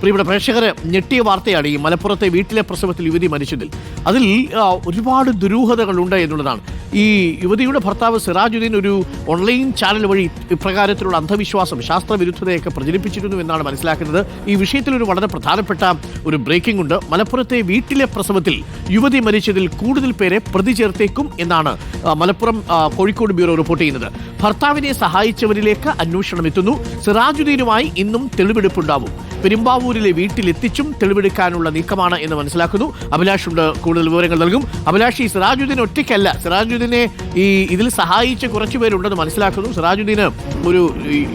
പ്രിയപ്പെട്ട പ്രേക്ഷകരെ ഞെട്ടിയ വാർത്തയാണ് ഈ മലപ്പുറത്തെ വീട്ടിലെ പ്രസവത്തിൽ യുവതി മരിച്ചതിൽ. അതിൽ ഒരുപാട് ദുരൂഹതകളുണ്ട് എന്നുള്ളതാണ്. ഈ യുവതിയുടെ ഭർത്താവ് സിറാജുദ്ദീൻ ഒരു ഓൺലൈൻ ചാനൽ വഴി ഇപ്രകാരത്തിലുള്ള അന്ധവിശ്വാസം ശാസ്ത്രവിരുദ്ധതയൊക്കെ പ്രചരിപ്പിച്ചിരുന്നു എന്നാണ് മനസ്സിലാക്കുന്നത്. ഈ വിഷയത്തിൽ ഒരു വളരെ പ്രധാനപ്പെട്ട ഒരു ബ്രേക്കിംഗ് ഉണ്ട്. മലപ്പുറത്തെ വീട്ടിലെ പ്രസവത്തിൽ യുവതി മരിച്ചതിൽ കൂടുതൽ പേരെ പ്രതി ചേർത്തേക്കും എന്നാണ് മലപ്പുറം കോഴിക്കോട് ബ്യൂറോ റിപ്പോർട്ട് ചെയ്യുന്നത്. ഭർത്താവിനെ സഹായിച്ചവരിലേക്ക് അന്വേഷണം എത്തുന്നു. സിറാജുദ്ദീനുമായി ഇന്നും തെളിവെടുപ്പുണ്ടാവും. പെരുമ്പാവൂരിലെ വീട്ടിലെത്തിച്ചും തെളിവെടുക്കാനുള്ള നീക്കമാണ് എന്ന് മനസ്സിലാക്കുന്നു. അഭിലാഷ് ഉണ്ട് കൂടുതൽ വിവരങ്ങൾ നൽകും. അഭിലാഷ് ഈ സിറാജുദ്ദീൻ ഒറ്റയ്ക്കല്ല. സിറാജുദ്ദീനെ ഈ ഇതിൽ സഹായിച്ച കുറച്ച് പേരുണ്ടെന്ന് മനസ്സിലാക്കുന്നു. സിറാജുദ്ദീന് ഒരു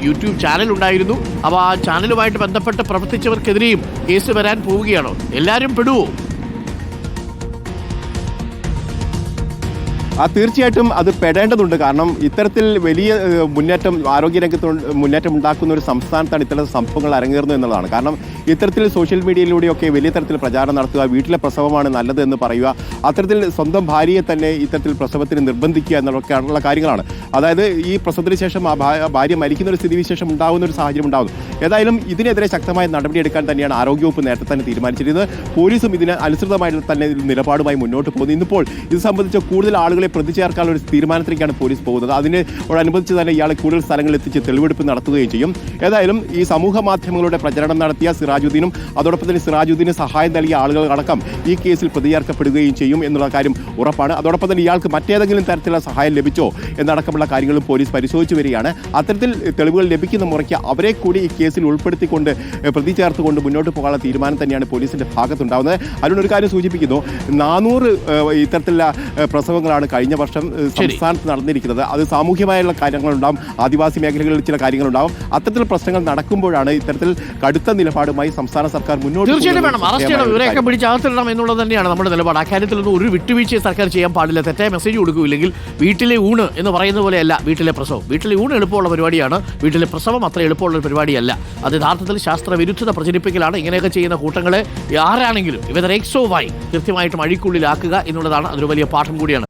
യൂട്യൂബ് ചാനൽ ഉണ്ടായിരുന്നു. അപ്പോൾ ആ ചാനലുമായിട്ട് ബന്ധപ്പെട്ട് പ്രവർത്തിച്ചവർക്കെതിരെയും കേസ് വരാൻ പോവുകയാണോ. എല്ലാവരും പെടുവോ? ആ തീർച്ചയായിട്ടും അത് പെടേണ്ടതുണ്ട്. കാരണം ഇത്തരത്തിൽ വലിയ മുന്നേറ്റം ആരോഗ്യരംഗത്ത് മുന്നേറ്റം ഉണ്ടാക്കുന്ന ഒരു സംസ്ഥാനത്താണ് ഇത്തരം സംഭവങ്ങൾ അരങ്ങേറുന്നത് എന്നുള്ളതാണ്. കാരണം ഇത്തരത്തിൽ സോഷ്യൽ മീഡിയയിലൂടെയൊക്കെ വലിയ തരത്തിൽ പ്രചാരണം നടത്തുക വീട്ടിലെ പ്രസവമാണ് നല്ലത് എന്ന് പറയുക അത്തരത്തിൽ സ്വന്തം ഭാര്യയെ തന്നെ ഇത്തരത്തിൽ പ്രസവത്തിന് നിർബന്ധിക്കുക എന്നുള്ളൊക്കെയുള്ള കാര്യങ്ങളാണ്. അതായത് ഈ പ്രസവത്തിന് ശേഷം ആ ഭാര്യ മരിക്കുന്ന ഒരു സ്ഥിതിവിശേഷം ഉണ്ടാകുന്ന ഒരു സാഹചര്യം ഉണ്ടാകുന്നു ഏതായാലും ഇതിനെതിരെ ശക്തമായ നടപടിയെടുക്കാൻ തന്നെയാണ് ആരോഗ്യവകുപ്പ് നേരത്തെ തന്നെ തീരുമാനിച്ചിരുന്നത്. പോലീസും ഇതിന് അനുസൃതമായിട്ട് തന്നെ നിലപാടുമായി മുന്നോട്ട് പോകുന്നു. ഇന്നിപ്പോൾ ഇത് സംബന്ധിച്ച് കൂടുതൽ ആളുകളെ പ്രതി ചേർക്കാനുള്ള ഒരു തീരുമാനത്തിലേക്കാണ് പോലീസ് പോകുന്നത്. അതിനോടനുബന്ധിച്ച് തന്നെ ഇയാളെ കൂടുതൽ സ്ഥലങ്ങളിൽ എത്തിച്ച് തെളിവെടുപ്പ് നടത്തുകയും ചെയ്യും. ഏതായാലും ഈ സമൂഹ മാധ്യമങ്ങളുടെ പ്രചരണം നടത്തിയ സിറാജുദ്ദീനും അതോടൊപ്പം തന്നെ സിറാജുദ്ദീന് സഹായം നൽകിയ ആളുകൾ അടക്കം ഈ കേസിൽ പ്രതി ചേർക്കപ്പെടുകയും ചെയ്യും എന്നുള്ള കാര്യം ഉറപ്പാണ്. അതോടൊപ്പം തന്നെ ഇയാൾക്ക് മറ്റേതെങ്കിലും തരത്തിലുള്ള സഹായം ലഭിച്ചോ എന്നടക്കമുള്ള കാര്യങ്ങളും പോലീസ് പരിശോധിച്ചു വരികയാണ്. അത്തരത്തിൽ തെളിവുകൾ ലഭിക്കുന്ന മുറയ്ക്ക് അവരെ കൂടി ഈ കേസിൽ ഉൾപ്പെടുത്തിക്കൊണ്ട് പ്രതി ചേർത്തുകൊണ്ട് മുന്നോട്ട് പോകാനുള്ള തീരുമാനം തന്നെയാണ് പോലീസിന്റെ ഭാഗത്തുണ്ടാകുന്നത് ഒരു കാര്യം സൂചിപ്പിക്കുന്നു. നാനൂറ് ഇത്തരത്തിലുള്ള പ്രസവങ്ങളാണ് കഴിഞ്ഞ വർഷം സംസ്ഥാനത്ത് നടന്നിരിക്കുന്നത്. അത് സാമൂഹ്യമായുള്ള കാര്യങ്ങളുണ്ടാവും. ആദിവാസി മേഖലകളിൽ ചില കാര്യങ്ങളുണ്ടാവും. അത്തരത്തിൽ പ്രശ്നങ്ങൾ നടക്കുമ്പോഴാണ് ഇത്തരത്തിൽ കടുത്ത നിലപാടുമായി സംസ്ഥാന സർക്കാർ മുന്നോട്ട് തീർച്ചയായിട്ടും വേണം. അറസ്റ്റ് ചെയ്യണം. ഇവരെയൊക്കെ. എന്നുള്ളത് തന്നെയാണ് നമ്മുടെ നിലപാട്. അക്കാര്യത്തിലൊന്നും ഒരു വിട്ടുവീഴ്ച സർക്കാർ ചെയ്യാൻ പാടില്ല. തെറ്റായ മെസ്സേജ് കൊടുക്കൂല്ലെങ്കിൽ വീട്ടിലെ ഊണ് എന്ന് പറയുന്ന പോലെയല്ല വീട്ടിലെ പ്രസവം. വീട്ടിലെ ഊണ് എളുപ്പമുള്ള പരിപാടിയാണ്. വീട്ടിലെ പ്രസവം അത്ര എളുപ്പമുള്ള പരിപാടിയല്ല. അത് യഥാർത്ഥത്തിൽ ശാസ്ത്രവിരുദ്ധത പ്രചരിപ്പിക്കലാണ്. ഇങ്ങനെയൊക്കെ ചെയ്യുന്ന കൂട്ടങ്ങളെ ആരാണെങ്കിലും ഇവരെ എക്സോവായി കൃത്യമായിട്ടും അഴിക്കുള്ളിലാക്കുക എന്നുള്ളതാണ് അതൊരു വലിയ പാഠം കൂടിയാണ്.